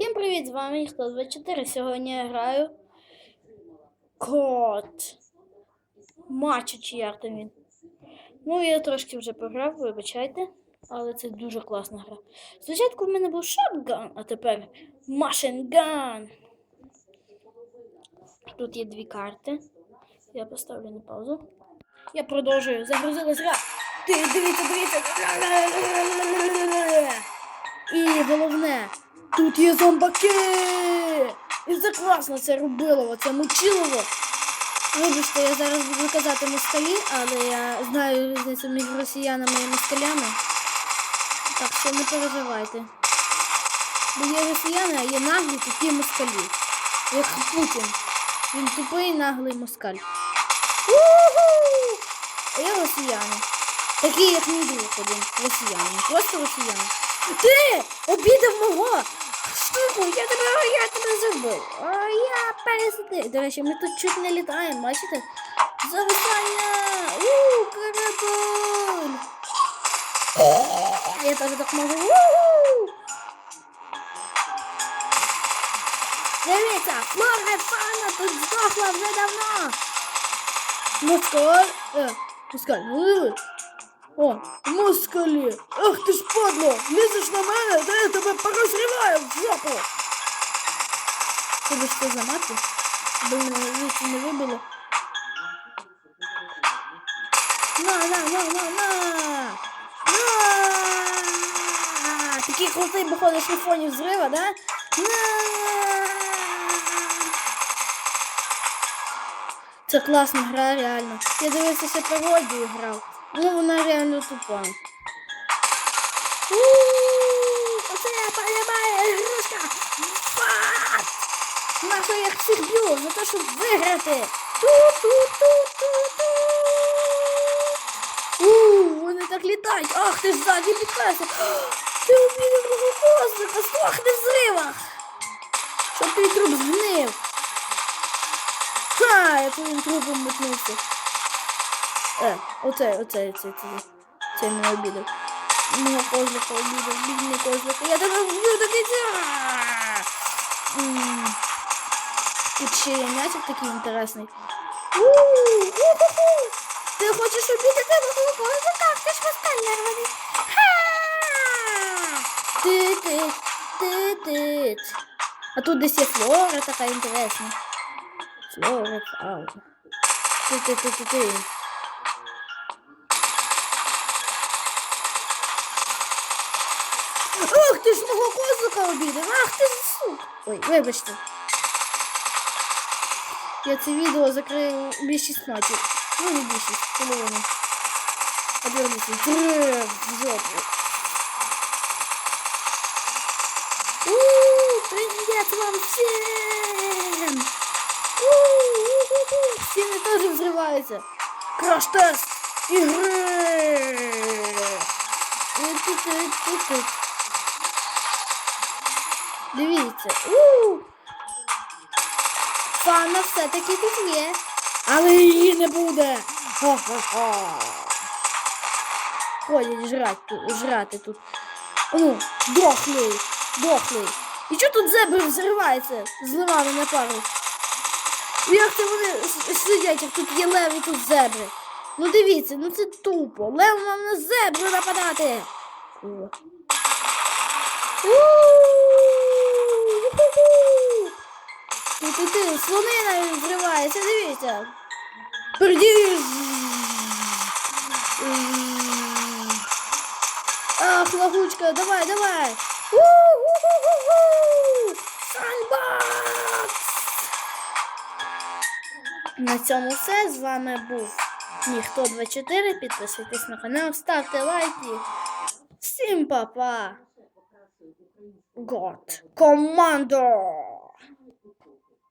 Всім привіт, з вами хто 24. Сьогодні я граю кот. Матча чи він. Ну, я трошки вже програв, вибачайте, але це дуже класна гра. Спочатку в мене був шотган, а тепер машинган. Тут є дві карти. Я поставлю на паузу. Я продовжую. Загрузилась гра. Дивіться, дивіться. Тут є зомбаки! І це класно, це робилово, це мучилово. Вибачте, я зараз буду казати москалі, але я знаю різницю між росіянами і москалями. Так що не переживайте. Бо є росіяни, а є наглі тупі москалі. Як Путін. Він тупий наглий москаль. А є росіяни. Такі, як мій друг один. Росіяни. Просто росіяни. Ти обідав мого тебе забив. А я пересити. До речі, ми тут чуть не літаємо, бачите? Зависання! У, корабель! Я теж так можу. У-ху! Дивіться, флора фана тут здохла вже давно. Москаль. Е, москаль, ну диви. О, москалі. Ах ти ж падло, лізеш на мене, та я тебе порозриваю в жопу. Тобі що за мати? Аби мене звідси не вибило. На, на, на, на, на. На. Такий крутий походиш на фоні взрива, да? На. Це класна гра, реально. Я дивився ще пародію грав. Ну, вона реально тупа. Ууу, б'ю за те, щоб виграти? Ту-ту-ту-ту-ту! Ууу, вони так літають! Ах, ти ж ззаді підкайся! Ти обідав мого козлика, здохни в зривах! Щоб твій труп згнив! Ха, я твоїм трупом метнувся. Е, оце, оце, це, це, це мене обідав. Мого козлика обідав, бідний козлик. Я тебе вб'ю до кінця. Тут ще є м'ячик такий інтересний. Ти хочеш обідати мого козлика? Ти ж москаль нерваний. Ха! Ти-ти, ти-ти. А тут десь є флора така інтересна. Флора, фауна. Ти-ти-ти-ти-ти. Ах, ти ж мого козлика обідав! Ах ти ж сук! Ой, вибачте. Я це відео закрию більшість матів. Ну, не більшість, половину. Обернуся. Трррр, в жопу. Ууу, привет вам всем! У-у-у-у, Стены тоже взрываются. Краш-тест игры! Тут-тут-тут-тут. Дивіться. У! Фана все-таки тут є. Але її не буде. Ха-ха-ха. Ходять жрати жрати тут. Ну, дохлий, дохлий. І що тут зебри взриваються? Зливали на пару. Як це вони сидять, як тут є лев і тут зебри? Ну дивіться, ну це тупо. Лев мав на зебру нападати. О. слонина взривається, дивіться. Пердіж! Ах, лагучка, давай, давай! Санбакс! На цьому все. З вами був Ніхто 24. Підписуйтесь на канал, ставте лайки. Всім па-па! God Командо!